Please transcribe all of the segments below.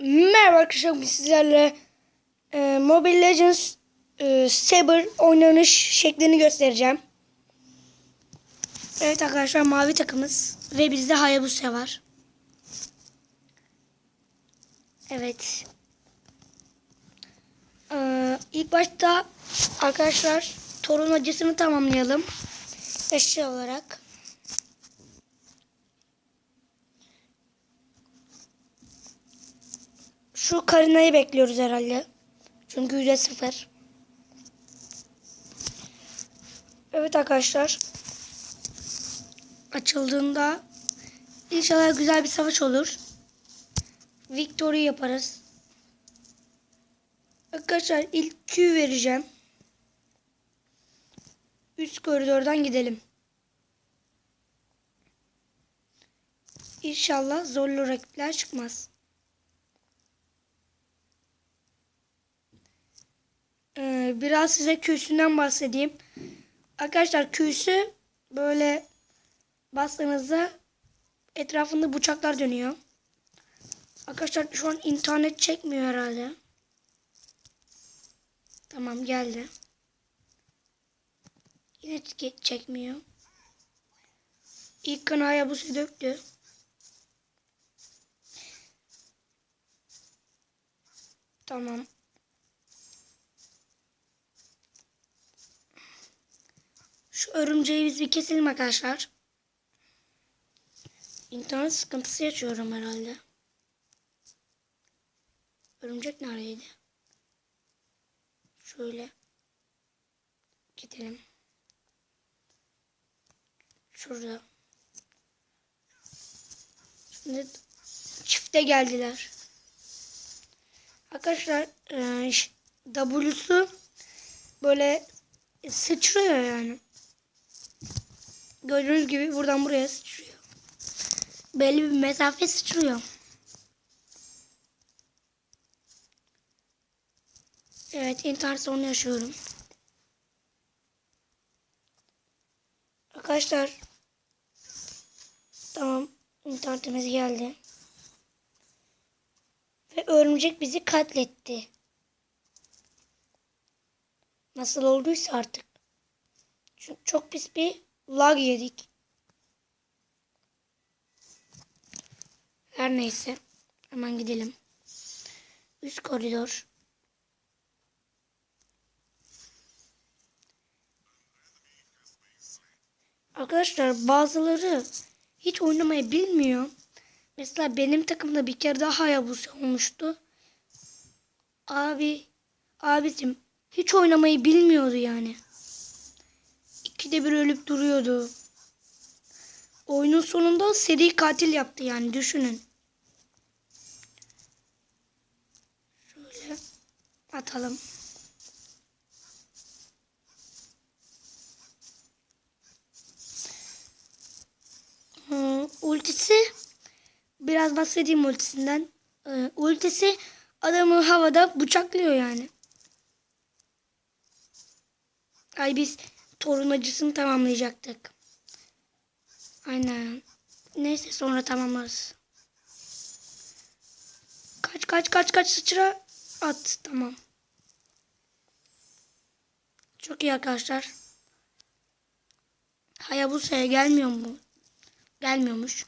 Merhaba arkadaşlar bugün sizlerle e, Mobile Legends e, Saber oynanış şeklini göstereceğim. Evet arkadaşlar mavi takımız ve bizde Hayabusa var. Evet. Ee, ilk başta arkadaşlar torun acısını tamamlayalım. Eşya olarak. Şu Karina'yı bekliyoruz herhalde. Çünkü yüzde sıfır. Evet arkadaşlar. Açıldığında inşallah güzel bir savaş olur. Victory yaparız. Arkadaşlar ilk Q vereceğim. Üst koridordan gidelim. İnşallah zorlu rakipler çıkmaz. Biraz size Q'sünden bahsedeyim. Arkadaşlar Q'sü böyle bastığınızda etrafında bıçaklar dönüyor. Arkadaşlar şu an internet çekmiyor herhalde. Tamam geldi. Yine çek- çekmiyor. İlk kanaya bu su döktü. Tamam. Şu örümceği biz bir keselim arkadaşlar. İnternet sıkıntısı yaşıyorum herhalde. Örümcek neredeydi? Şöyle. Gidelim. Şurada. Şimdi çifte geldiler. Arkadaşlar e, W'su böyle sıçrıyor yani. Gördüğünüz gibi buradan buraya sıçrıyor. Belli bir mesafe sıçrıyor. Evet intihar sorunu yaşıyorum. Arkadaşlar tamam internetimiz geldi. Ve örümcek bizi katletti. Nasıl olduysa artık. Çünkü çok pis bir lag yedik. Her neyse. Hemen gidelim. Üst koridor. Arkadaşlar bazıları hiç oynamayı bilmiyor. Mesela benim takımda bir kere daha Hayabusa olmuştu. Abi, abicim hiç oynamayı bilmiyordu yani. İkide bir ölüp duruyordu. Oyunun sonunda seri katil yaptı yani düşünün. Şöyle atalım. Hmm, ultisi biraz bahsedeyim ultisinden. Ee, ultisi adamı havada bıçaklıyor yani. Ay biz torun acısını tamamlayacaktık. Aynen. Neyse sonra tamamlarız. Kaç kaç kaç kaç sıçra at tamam. Çok iyi arkadaşlar. Hayabusa'ya gelmiyor mu? Gelmiyormuş.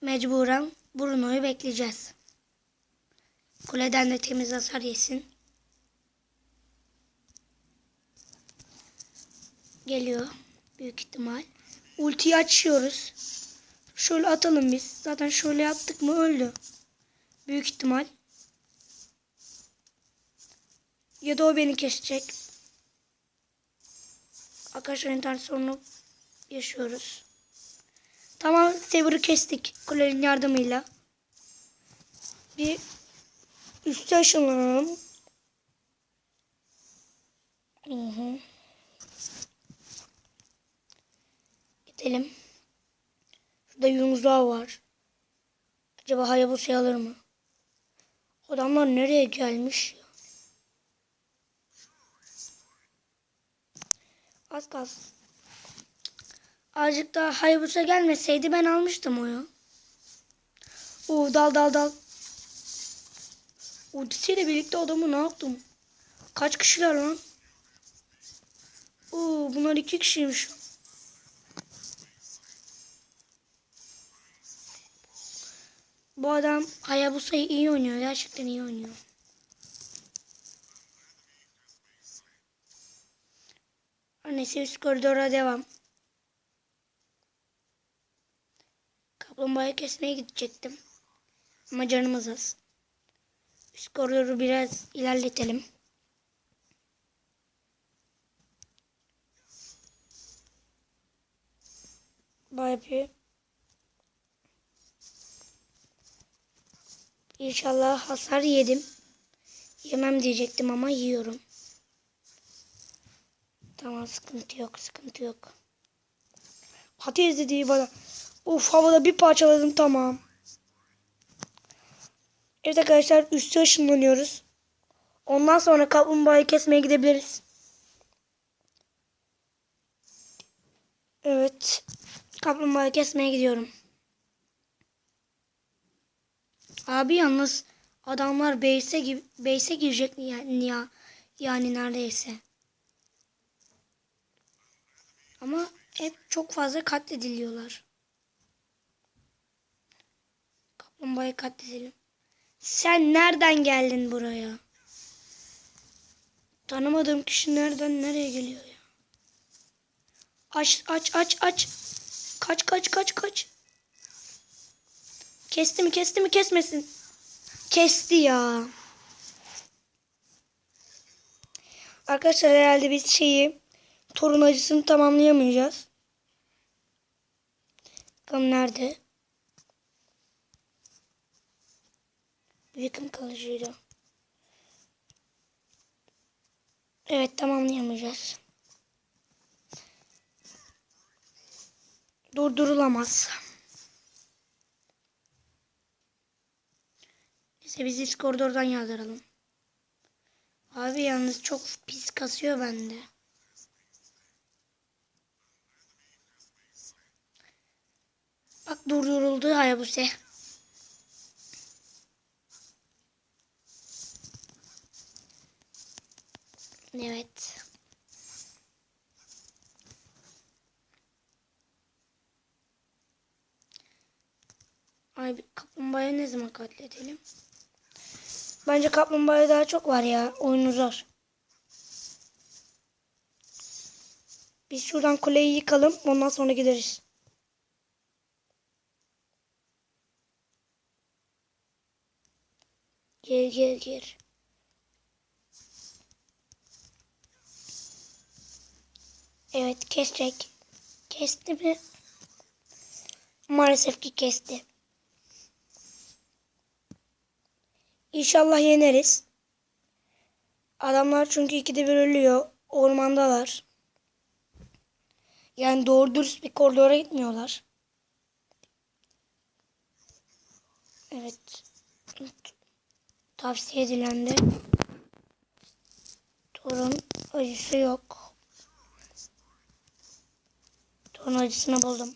Mecburen Bruno'yu bekleyeceğiz. Kuleden de temiz hasar yesin. Geliyor. Büyük ihtimal. Ultiyi açıyoruz. Şöyle atalım biz. Zaten şöyle yaptık mı öldü. Büyük ihtimal. Ya da o beni kesecek. Arkadaşlar internet sorunu yaşıyoruz. Tamam Saber'ı kestik. Kulenin yardımıyla. Bir üste aşalım. Hı hı. Gidelim. Şurada Yunuslar var. Acaba Hayabusa alır mı? Adamlar nereye gelmiş? Az kalsın. Azıcık daha Hayabusa gelmeseydi ben almıştım o ya. Oo dal dal dal. Ultisiyle birlikte adamı ne yaptım? Kaç kişiler lan? Oo bunlar iki kişiymiş. Bu adam Hayabusa'yı iyi oynuyor. Gerçekten iyi oynuyor. Neyse üst koridora devam. Kaplumbağayı kesmeye gidecektim. Ama canımız az. Üst koridoru biraz ilerletelim. Bay yapıyor. İnşallah hasar yedim. Yemem diyecektim ama yiyorum. Tamam sıkıntı yok sıkıntı yok. Patates dediği bana. Uf havada bir parçaladım tamam. Evet arkadaşlar üstü ışınlanıyoruz. Ondan sonra kaplumbağayı kesmeye gidebiliriz. Evet. Kaplumbağayı kesmeye gidiyorum. Abi yalnız adamlar base'e base'e girecek yani ya yani neredeyse. Ama hep çok fazla katlediliyorlar. Kaplumbağayı katledelim. Sen nereden geldin buraya? Tanımadığım kişi nereden nereye geliyor ya? Aç aç aç aç. Kaç kaç kaç kaç. Kesti mi kesti mi kesmesin. Kesti ya. Arkadaşlar herhalde biz şeyi torun acısını tamamlayamayacağız. Bakalım nerede? Yakın kalıcıydı. Evet tamamlayamayacağız. Durdurulamaz. Neyse biz iç koridordan yardıralım. Abi yalnız çok pis kasıyor bende. Bak durduruldu Hayabuse. Evet. Ay bir kaplumbağayı ne zaman katledelim? Bence kaplumbağaya daha çok var ya. Oyun uzar. Biz şuradan kuleyi yıkalım. Ondan sonra gideriz. Gir gir gir. Evet kesecek. Kesti mi? Maalesef ki kesti. İnşallah yeneriz. Adamlar çünkü ikide bir ölüyor. Ormandalar. Yani doğru dürüst bir koridora gitmiyorlar. Evet. Tavsiye edilendi. Torun acısı yok. Torun acısını buldum.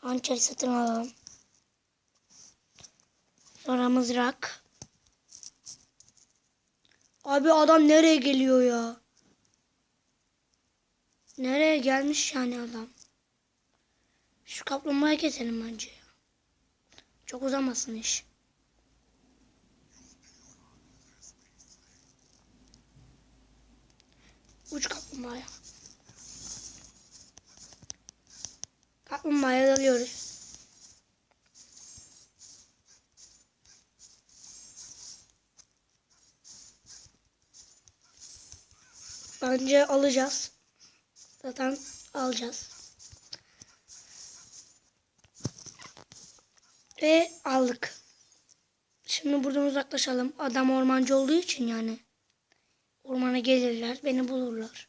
Hançeri satın alalım. Sonra mızrak. Abi adam nereye geliyor ya? Nereye gelmiş yani adam? Şu kaplumbağayı keselim bence. Çok uzamasın iş. Uç kaplumbağaya. Kaplumbağaya dalıyoruz. Bence alacağız. Zaten alacağız. Ve aldık. Şimdi buradan uzaklaşalım. Adam ormancı olduğu için yani. Ormana gelirler, beni bulurlar.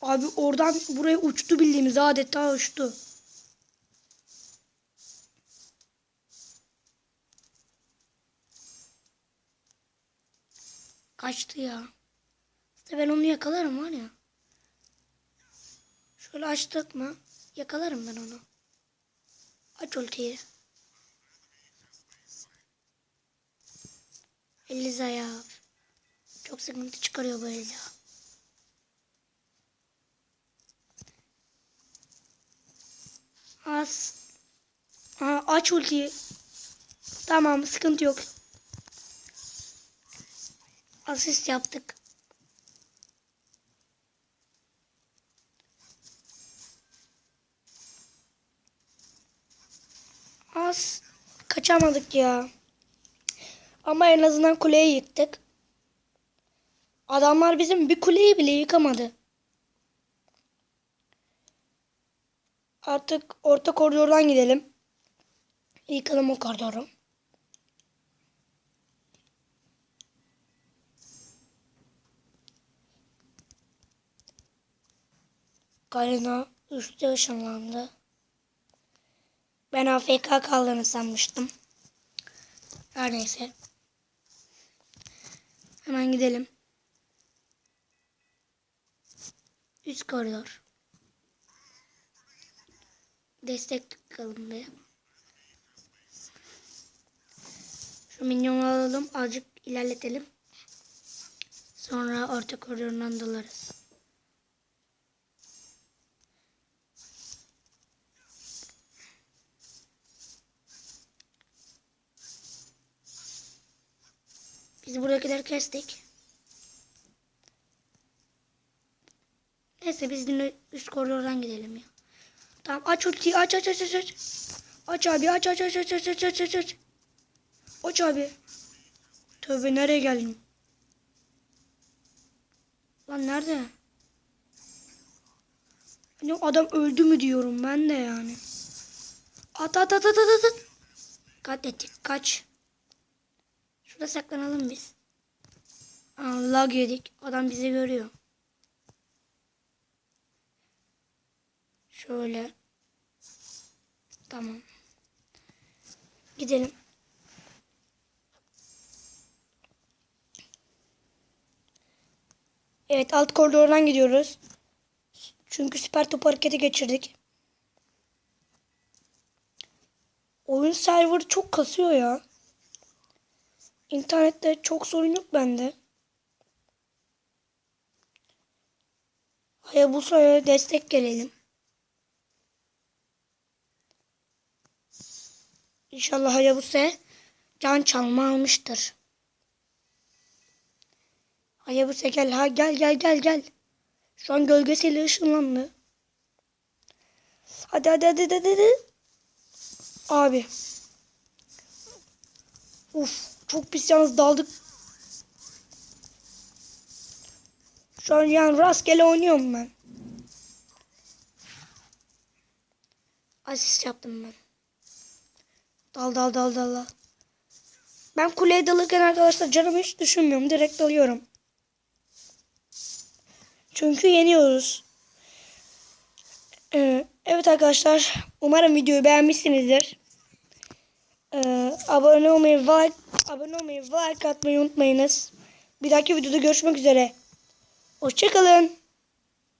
Abi oradan buraya uçtu bildiğimiz adeta uçtu. Kaçtı ya. İşte ben onu yakalarım var ya. Şöyle açtık mı yakalarım ben onu. Aç ultiyi. Eliza ya. Çok sıkıntı çıkarıyor bu Eliza. Az. Ha, aç ultiyi. Tamam sıkıntı yok. Asist yaptık. Az kaçamadık ya. Ama en azından kuleyi yıktık. Adamlar bizim bir kuleyi bile yıkamadı. Artık orta koridordan gidelim. Yıkalım o koridoru. Galina üstte ışınlandı. Ben AFK kaldığını sanmıştım. Her neyse. Hemen gidelim. Üst koridor. Destek tıkalım bir. Şu minyonu alalım. Azıcık ilerletelim. Sonra orta koridorundan dalarız. Biz buradakileri kestik. Neyse biz yine üst koridordan gidelim ya. Tamam aç ultiyi aç aç aç aç aç. Aç abi aç aç aç aç aç aç aç aç aç. Aç abi. Tövbe nereye geldim? Lan nerede? Hani adam öldü mü diyorum ben de yani. At at at at at at. Katlettik kaç. Şurada saklanalım biz. Aa, lag yedik. Adam bizi görüyor. Şöyle. Tamam. Gidelim. Evet alt koridordan gidiyoruz. Çünkü süper top hareketi geçirdik. Oyun server çok kasıyor ya. İnternette çok sorun yok bende. Hayabusa'ya destek gelelim. İnşallah Hayabusa can çalma almıştır. Hayabusa gel ha gel gel gel gel. Şu an gölgesiyle ışınlandı. Hadi hadi hadi hadi hadi. Abi. Uf çok pis yalnız daldık. Şu an yani rastgele oynuyorum ben. Asist yaptım ben. Dal dal dal dal. Ben kuleye dalırken arkadaşlar canımı hiç düşünmüyorum. Direkt dalıyorum. Çünkü yeniyoruz. Ee, evet arkadaşlar. Umarım videoyu beğenmişsinizdir. Ee, abone olmayı, like, abone olmayı, like atmayı unutmayınız. Bir dahaki videoda görüşmek üzere. Hoşçakalın.